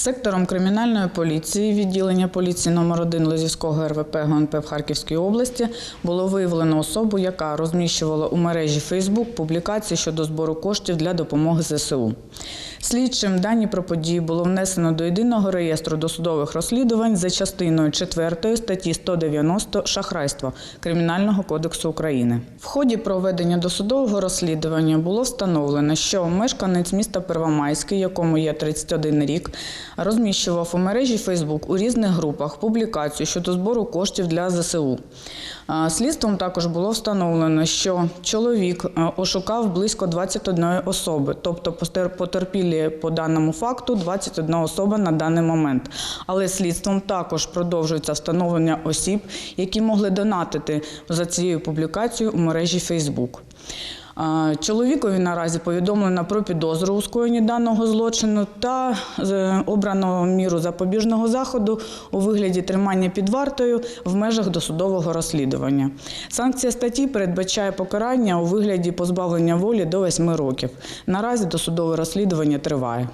Сектором кримінальної поліції відділення поліції номер 1 Лозівського РВП ГУНП в Харківській області було виявлено особу, яка розміщувала у мережі Фейсбук публікації щодо збору коштів для допомоги ЗСУ. Слідчим дані про події було внесено до єдиного реєстру досудових розслідувань за частиною 4 статті 190 шахрайство Кримінального кодексу України. В ході проведення досудового розслідування було встановлено, що мешканець міста Первомайський, якому є 31 рік, розміщував у мережі Фейсбук у різних групах публікацію щодо збору коштів для ЗСУ. Слідством також було встановлено, що чоловік ошукав близько 21 особи, тобто потерпілі по даному факту 21 особа на даний момент. Але слідством також продовжується встановлення осіб, які могли донатити за цією публікацією у мережі Фейсбук. Чоловікові наразі повідомлено про підозру у скоєнні даного злочину та обраного обрано міру запобіжного заходу у вигляді тримання під вартою в межах досудового розслідування. Санкція статті передбачає покарання у вигляді позбавлення волі до 8 років. Наразі досудове розслідування триває.